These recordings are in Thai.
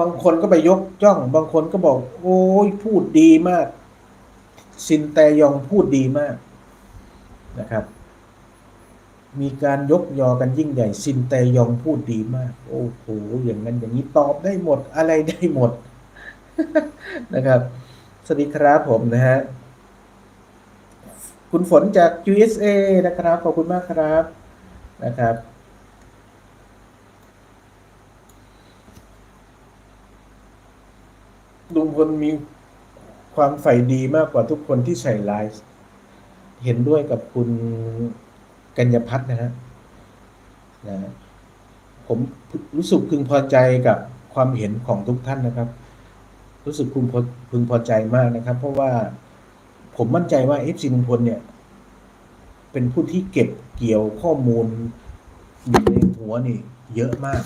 บางคนก็ไปยกย่อง บางคนก็บอก โอ้ยพูดดีมาก ซินแตยองพูดดีมากนะครับ มีการยกยอกันยิ่งใหญ่ ซินแตยองพูดดีมาก โอ้โหอย่างนั้นอย่างนี้ตอบได้หมดอะไรได้หมดนะครับสวัสดีครับผมนะฮะคุณฝนจาก USA นะครับ ขอบคุณมากครับนะครับ ลุงพลมีความใฝ่ดีมากกว่าทุกคนที่ใส่ลฟ์เห็นด้วยกับคุณกัญญพัฒน์นะฮะนะฮะผมรู้สึกพึงพอใจกับความเห็นของทุกท่านนะครับ รู้สึกพึงพอพึงพอใจมากนะครับ เพราะว่าผมมั่นใจว่าเอฟซีลุงพลเนี่ย เป็นผู้ที่เก็บเกี่ยวข้อมูลอยู่ในหัวนี่ เยอะมาก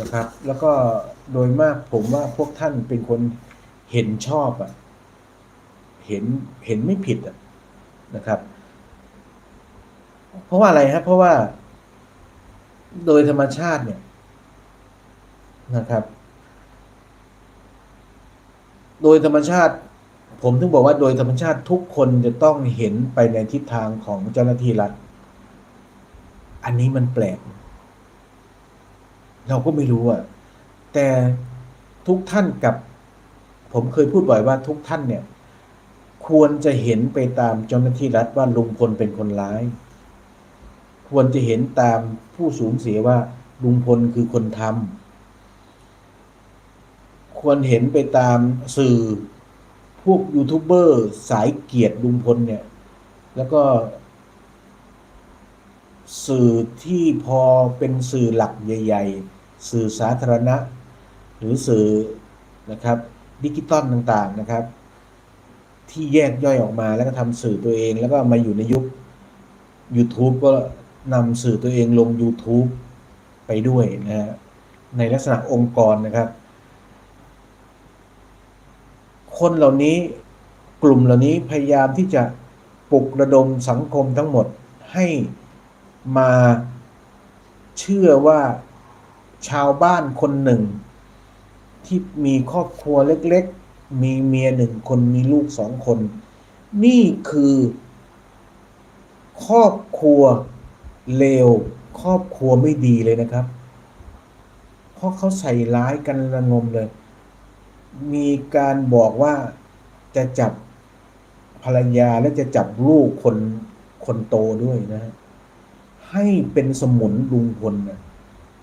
นะครับ แล้วก็โดยมากผมว่าพวกท่านเป็นคนเห็นชอบอะเห็นเห็นไม่ผิดอะนะครับ เพราะว่าอะไรฮะเพราะว่า โดยธรรมชาติเนี่ยนะครับ โดยธรรมชาติ ผมถึงบอกว่าโดยธรรมชาติทุกคนจะต้องเห็นไปในทิศทางของเจ้าหน้าที่รัฐ อันนี้มันแปลก เราก็ไม่รู้อะแต่ทุกท่านกับ ผมเคยพูดบ่อยว่าทุกท่านเนี่ย ควรจะเห็นไปตามเจ้าหน้าที่รัฐว่าลุงพลเป็นคนร้าย ควรจะเห็นตามผู้สูญเสียว่าลุงพลคือคนทำควรเห็นไปตามสื่อพวกยูทูบเบอร์สายเกียรติลุงพลเนี่ย แล้วก็สื่อที่พอเป็นสื่อหลักใหญ่ ๆ สื่อสาธารณะ หรือสื่อนะครับดิจิตอลต่างๆนะครับ ที่แยกย่อยออกมาแล้วก็ทำสื่อตัวเอง แล้วก็มาอยู่ในยุค YouTube ก็นำสื่อตัวเองลง YouTube ไปด้วยนะฮะในลักษณะองค์กรนะครับ คนเหล่านี้กลุ่มเหล่านี้พยายามที่จะปลุกระดมสังคมทั้งหมดให้มาเชื่อว่า ชาวบ้านคนหนึ่ง ที่มีครอบครัวเล็กๆ มีเมียหนึ่งคนมีลูกสองคน นี่คือ ครอบครัวเลวครอบครัวไม่ดีเลยนะครับ เพราะเขาใส่ร้ายกันระงมเลย มีการบอกว่าจะจับภรรยาและจะจับลูกคนคนโตด้วยนะ ให้เป็นสมุนลุงพลนะ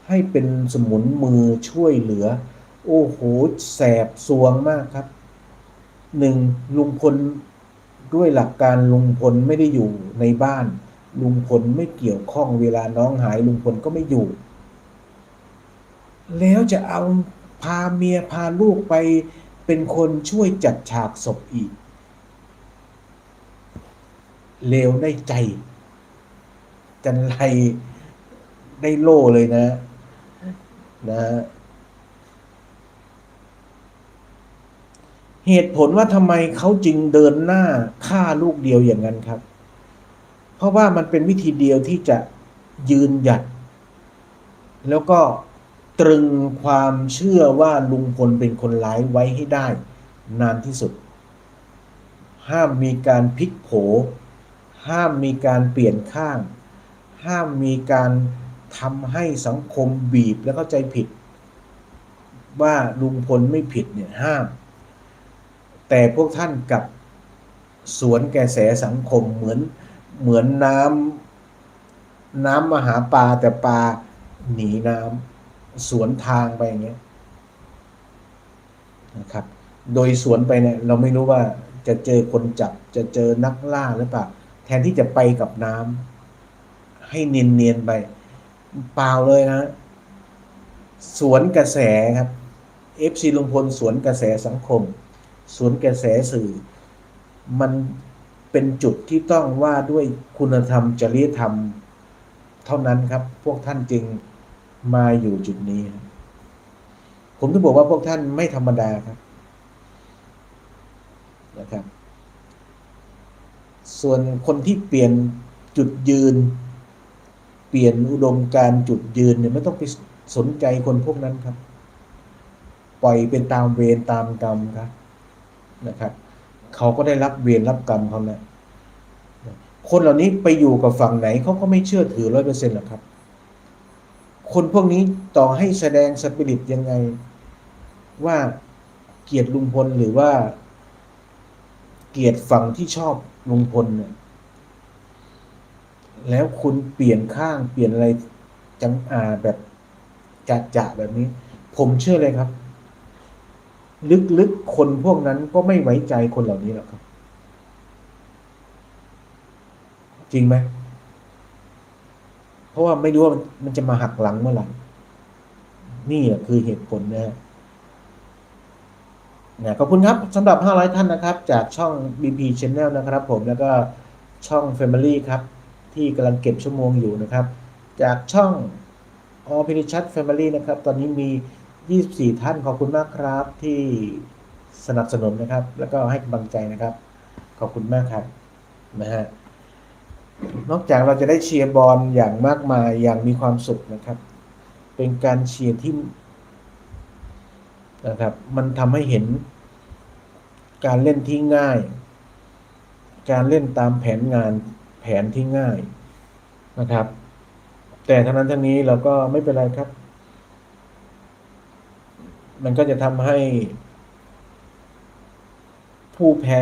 ให้เป็นสมุนมือช่วยเหลือ โอ้โหแสบสวงมากครับหนึ่งลุงพลด้วยหลักการลุงพลไม่ได้อยู่ในบ้าน ลุงพลไม่เกี่ยวข้องเวลาน้องหายลุงพลก็ไม่อยู่ แล้วจะเอาพาเมียพาลูกไปเป็นคนช่วยจัดฉากศพอีก เลวได้ใจ จันไรได้โล่เลยนะ นะเหตุผลว่าทำไมเขาจึงเดินหน้าฆ่าลูกเดียวอย่างนั้นครับ เพราะว่ามันเป็นวิธีเดียวที่จะยืนหยัด แล้วก็ตรึงความเชื่อว่าลุงพลเป็นคนร้ายไว้ให้ได้ นานที่สุด ห้ามมีการพลิกโผ ห้ามมีการเปลี่ยนข้าง ห้ามมีการ ทำให้สังคมบีบและเข้าใจผิด ว่าลุงพลไม่ผิดเนี่ยห้าม แต่พวกท่านกับสวนกระแสสังคมเหมือนเหมือนน้ำน้ำมหาปลาแต่ปลาหนีน้ำสวนทางไปอย่างเงี้ยนะครับ โดยสวนไปเนี่ยเราไม่รู้ว่าจะเจอคนจับจะเจอนักล่าหรือเปล่า แทนที่จะไปกับน้ำให้เนียนๆไป เปล่าเลยนะ สวนกระแสครับ FC ลุงพลสวนกระแสสังคม สวนกระแสสื่อ มันเป็นจุดที่ต้องว่าด้วยคุณธรรมจริยธรรม เท่านั้นครับ พวกท่านจึงมาอยู่จุดนี้ ผมต้องบอกว่าพวกท่านไม่ธรรมดาครับนะครับ ส่วนคนที่เปลี่ยนจุดยืน ปลี่ยนอุดมการจุดยืนเนี่ยไม่ต้องไปสนใจคนพวกนั้นครับ ปล่อยเป็นตามเวรตามกรรมครับนะครับ เขาก็ได้รับเวรรับกรรมเขาแล้วคนเหล่านี้ไปอยู่กับฝั่งไหนเขาก็ไม่เชื่อถือร้อยเปอร์เซ็นต์หรอกครับ คนพวกนี้ต่อให้แสดงสปิริตยังไง ว่าเกียดลุงพลหรือว่า เกียดฝั่งที่ชอบลุงพลเนี่ย แล้วคุณเปลี่ยนข้างเปลี่ยนอะไรจังอาแบบจัดจะแบบนี้ ผมเชื่อเลยครับ ลึกๆคนพวกนั้นก็ไม่ไว้ใจคนเหล่านี้หรอกครับ จริงไหมเพราะว่าไม่รู้ว่ามันจะมาหักหลังเมื่อไหร่นี่คือเหตุผลนะฮะนะขอบคุณครับสำหรับ 500 ท่านนะครับ จากช่อง BP Channel นะครับผมแล้วก็ช่อง Family ครับ ที่กำลังเก็บชั่วโมงอยู่นะครับ จากช่องอพิริชัดแฟมิลี่นะครับ ตอนนี้มี 24 ท่านขอบคุณมากครับที่สนับสนุนนะครับ แล้วก็ให้กำลังใจนะครับ ขอบคุณมากครับนะฮะนอกจากเราจะได้เชียร์บอลอย่างมากมายอย่างมีความสุขนะครับ เป็นการเชียร์ที่นะครับ มันทำให้เห็นการเล่นที่ง่าย การเล่นตามแผนงาน แผนที่ง่ายนะครับ แต่ทั้งนั้นทั้งนี้เราก็ไม่เป็นไรครับ มันก็จะทำให้ ผู้แพ้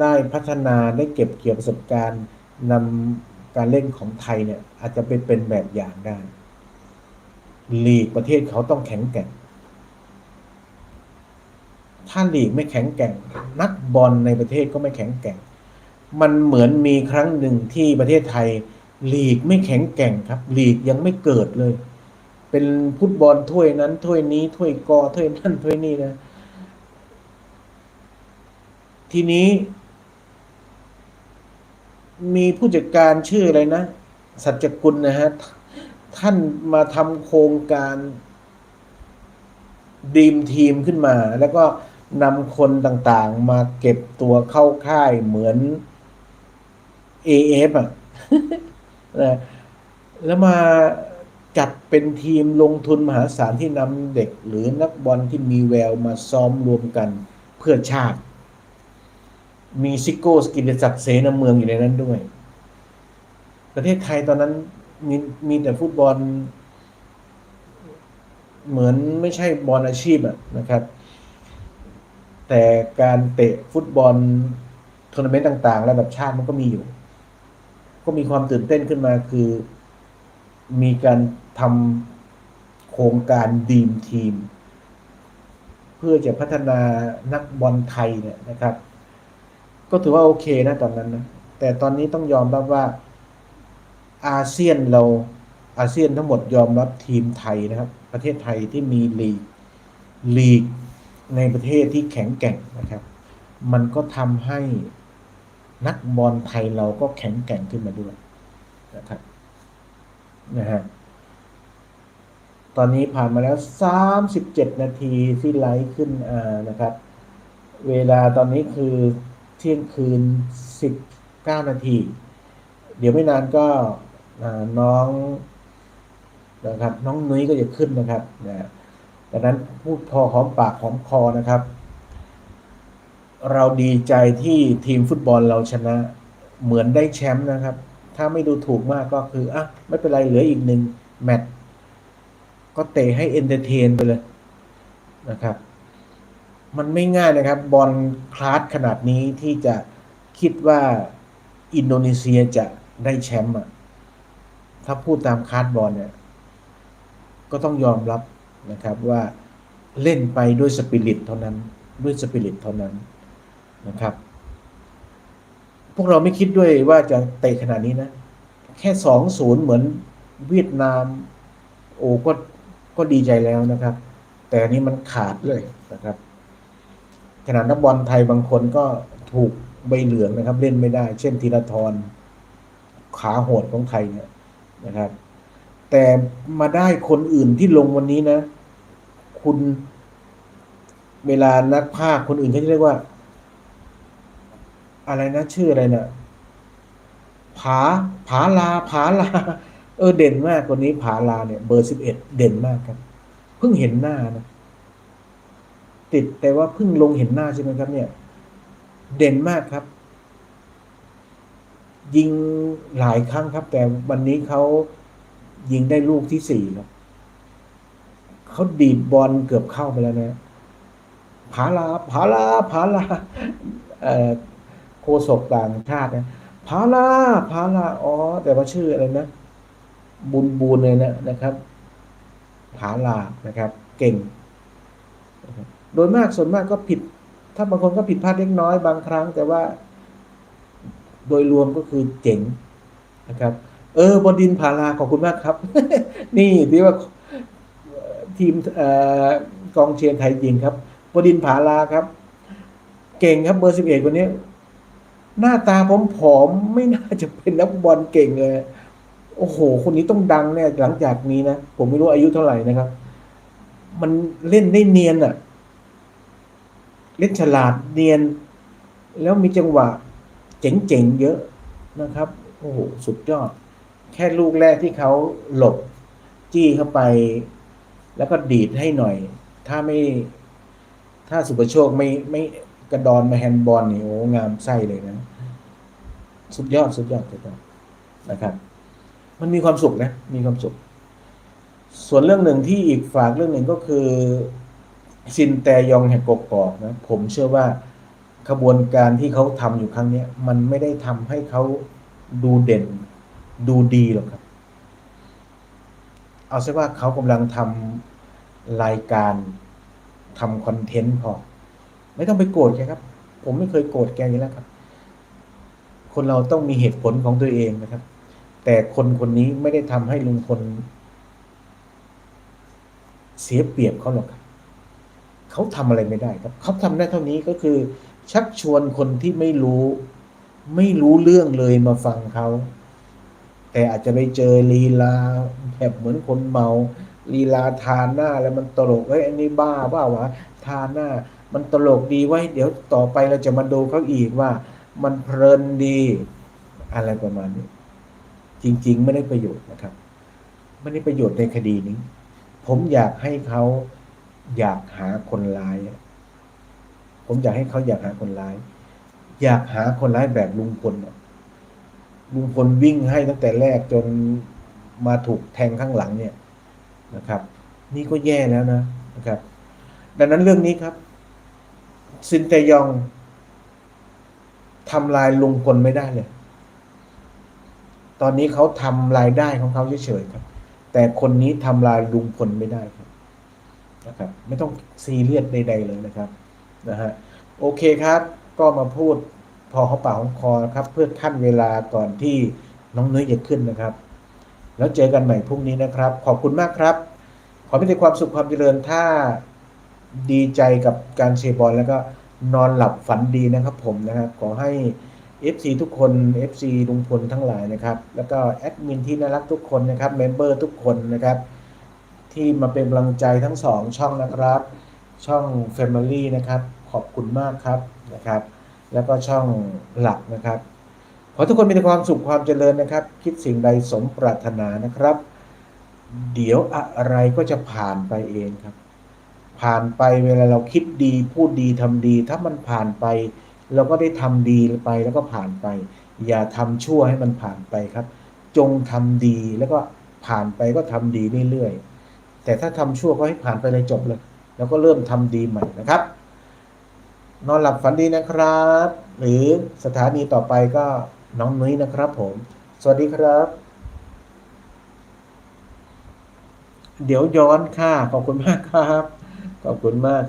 ได้พัฒนาได้เก็บเกี่ยวประสบการณ์นำการเล่นของไทยเนี่ย อาจจะเป็นเป็นแบบอย่างได้ลีกประเทศเขาต้องแข็งแกร่ง ถ้าลีกไม่แข็งแกร่ง นักบอลในประเทศก็ไม่แข็งแกร่ง มันเหมือนมีครั้งหนึ่งที่ประเทศไทยลีกไม่แข็งแกร่งครับ ลีกยังไม่เกิดเลย เป็นฟุตบอลถ้วยนั้นถ้วยนี้ถ้วยกอถ้วยนั่นถ้วยนี้นะ ทีนี้ มีผู้จัดการชื่ออะไรนะ สัจจกุลนะฮะ ท่านมาทำโครงการดีมทีมขึ้นมา แล้วก็นำคนต่างๆ มาเก็บตัวเข้าค่ายเหมือน AF อะนะแล้วมาจัดเป็นทีมลงทุนมหาศาลที่นำเด็กหรือนักบอลที่มีแววมาซ้อมรวมกันเพื่อชาติ มีซิโก้สกินศักดิ์เสนาเมืองอยู่ในนั้นด้วย ประเทศไทยตอนนั้นมีมีแต่ฟุตบอล เหมือนไม่ใช่บอลอาชีพอะนะครับ แต่การเตะฟุตบอลทัวร์นาเมนต์ต่าง ๆ ระดับชาติมันก็มีอยู่ ก็มีความตื่นเต้นขึ้นมาคือ มีการทำโครงการดีมทีม เพื่อจะพัฒนานักบอลไทยเนี่ยนะครับ ก็ถือว่าโอเคนะตอนนั้นนะแต่ตอนนี้ต้องยอมรับว่าอาเซียนเราอาเซียนทั้งหมดยอมรับทีมไทยนะครับ ประเทศไทยที่มีลีกลีกในประเทศที่แข็งแกร่งนะครับ มันก็ทำให้ นักบอลไทยเราก็แข็งแกร่งขึ้นมาด้วยนะครับนะฮะตอนนี้ผ่านมาแล้ว 37 นาทีที่ไลฟ์ขึ้นอ่านะครับ เวลาตอนนี้คือเที่ยงคืน 19 นาที เดี๋ยวไม่นานก็น้องนะครับ น้องนุ้ยก็จะขึ้นนะครับนะดังนั้นพูดพอหอมปากหอมคอนะครับ เราดีใจที่ทีมฟุตบอลเราชนะ เหมือนได้แชมป์นะครับ ถ้าไม่ดูถูกมากก็คืออะไม่เป็นไรเหลืออีกหนึ่งแมตช์ก็เตะให้เอนเตอร์เทนไปเลยนะครับ มันไม่ง่ายนะครับ บอลคลาสขนาดนี้ที่จะคิดว่าอินโดนีเซียจะได้แชมป์อะถ้าพูดตามคาดบอลเนี่ย ก็ต้องยอมรับนะครับว่าเล่นไปด้วยสปิริตเท่านั้น ด้วยสปิริตเท่านั้น นะครับ พวกเราไม่คิดด้วยว่าจะเตะขนาดนี้นะ แค่สองศูนย์เหมือนเวียดนาม โอ้ก็ก็ดีใจแล้วนะครับ แต่อันนี้มันขาดเลยนะครับขนาดนักบอลไทยบางคนก็ถูกใบเหลืองนะครับ เล่นไม่ได้ เช่นธีรทรขาโหดของไทยเนี่ยนะครับ แต่มาได้คนอื่นที่ลงวันนี้นะ คุณเวลานักภาคคนอื่นเขาจะเรียกว่า อะไรนะชื่ออะไรนะ่ะผาผาลาผาลา เออเด่นมากคนนี้ผาลาเนี่ย เบอร์สิบเอ็ดเด่นมากครับ เพิ่งเห็นหน้านะติดแต่ว่าเพิ่งลงเห็นหน้าใช่ไหมครับ เนี่ย เด่นมากครับ ยิงหลายครั้งครับ แต่วันนี้เขายิงได้ลูกที่สี่ครับเขาดีดบอลเกือบเข้าไปแล้วนะผาลาผาลาผาลาเอ่อ โคศกต่างชาตินะผาลาผาลาอ๋อแต่ว่าชื่ออะไรนะ บุญบูนเลยนะนะครับผาลานะครับ เก่ง โดยมากส่วนมากก็ผิด ถ้าบางคนก็ผิดพลาดเล็กน้อยบางครั้ง แต่ว่า โดยรวมก็คือเจ๋งนะครับ เออบดินผาลาขอบคุณมากครับ นี่ที่ว่าทีมกองเชียร์ไทยยิงครับบดินผาลาครับ เก่งครับเบอร์สิบเอ็ดคนนี้ หน้าตาผมผอมไม่น่าจะเป็นนักบอลเก่งเลย โอ้โห คนนี้ต้องดังแน่หลังจากนี้นะ ผมไม่รู้อายุเท่าไหร่นะครับ มันเล่นได้เนียนอะเล่นฉลาดเนียน แล้วมีจังหวะเจ๋งๆเยอะนะครับ โอ้โห สุดยอด แค่ลูกแรกที่เขาหลบ จี้เข้าไป แล้วก็ดีดให้หน่อย ถ้าไม่ ถ้าสุประโชคไม่ไม่ กระดอนมาแฮนด์บอลนี่โอ้งามไส้เลยนะ สุดยอดสุดยอดสุดยอดนะครับ มันมีความสุขนะ มีความสุข ส่วนเรื่องหนึ่งที่อีกฝากเรื่องหนึ่งก็คือซินแตยองแห่งกกอกนะ ผมเชื่อว่าขบวนการที่เขาทำอยู่ครั้งนี้มันไม่ได้ทำให้เขาดูเด่น ดูดีหรอกครับ เอาซะว่าเขากำลังทำรายการทำคอนเทนต์พอ ไม่ต้องไปโกรธแกครับ ผมไม่เคยโกรธแกอยู่แล้วครับ คนเราต้องมีเหตุผลของตัวเองนะครับ แต่คนคนนี้ไม่ได้ทำให้ลุงพลเสียเปรียบเขาหรอกครับเขาทำอะไรไม่ได้ครับเขาทำได้เท่านี้ก็คือ ชักชวนคนที่ไม่รู้ ไม่รู้เรื่องเลยมาฟังเขาแต่อาจจะไปเจอลีลาแบบเหมือนคนเมาลีลาทานหน้าแล้วมันตลกเฮ้ยอันนี้บ้าบ้าวะทานหน้า มันตลกดีไว้ เดี๋ยวต่อไปเราจะมาดูเขาอีกว่า มันเพลินดี อะไรประมาณนี้ จริง ๆ ไม่ได้ประโยชน์นะครับ ไม่ได้ประโยชน์ในคดีนี้ ผมอยากให้เขาอยากหาคนร้าย ผมอยากให้เขาอยากหาคนร้าย อยากหาคนร้ายแบบลุงพลลุงพลวิ่งให้ตั้งแต่แรกจนมาถูกแทงข้างหลังเนี่ยนะครับ นี่ก็แย่แล้วนะนะครับ ดังนั้นเรื่องนี้ครับ ซินเตยองทำลายลุงพลไม่ได้เลย ตอนนี้เขาทำรายได้ของเขาเฉยๆครับ แต่คนนี้ทำลายลุงพลไม่ได้ครับนะครับ ไม่ต้องซีเรียสใด ๆ เลยนะครับนะฮะโอเคครับ ก็มาพูดพอเขาปากของคอครับ เพื่อขั้นเวลาก่อนที่น้องเนยจะขึ้นนะครับ แล้วเจอกันใหม่พรุ่งนี้นะครับ ขอบคุณมากครับ ขอให้มีความสุขความเจริญถ้า ดีใจกับการเชียร์บอลแล้วก็นอนหลับฝันดีนะครับผมนะครับขอให้ FC ทุกคน FC ลุงพลทั้งหลายนะครับ แล้วก็แอดมินที่น่ารักทุกคนนะครับเมมเบอร์ทุกคนนะครับ ที่มาเป็นกำลังใจทั้งสองช่องนะครับ ช่อง Family นะครับ ขอบคุณมากครับนะครับ แล้วก็ช่องหลักนะครับ ขอทุกคนมีแต่ความสุขความเจริญนะครับ คิดสิ่งใดสมปรารถนานะครับ เดี๋ยวอะไรก็จะผ่านไปเองครับ ผ่านไปเวลาเราคิดดีพูดดีทำดี ถ้ามันผ่านไป เราก็ได้ทำดีไปแล้วก็ผ่านไป อย่าทำชั่วให้มันผ่านไปครับ จงทำดีแล้วก็ผ่านไปก็ทำดีเรื่อยๆแต่ถ้าทำชั่วก็ให้ผ่านไปเลยจบเลย แล้วก็เริ่มทำดีใหม่นะครับ นอนหลับฝันดีนะครับ หรือสถานีต่อไปก็น้องนุ้ยนะครับ ผม สวัสดีครับ เดี๋ยวย้อนค่ะขอบคุณมากครับ ขอบคุณมาก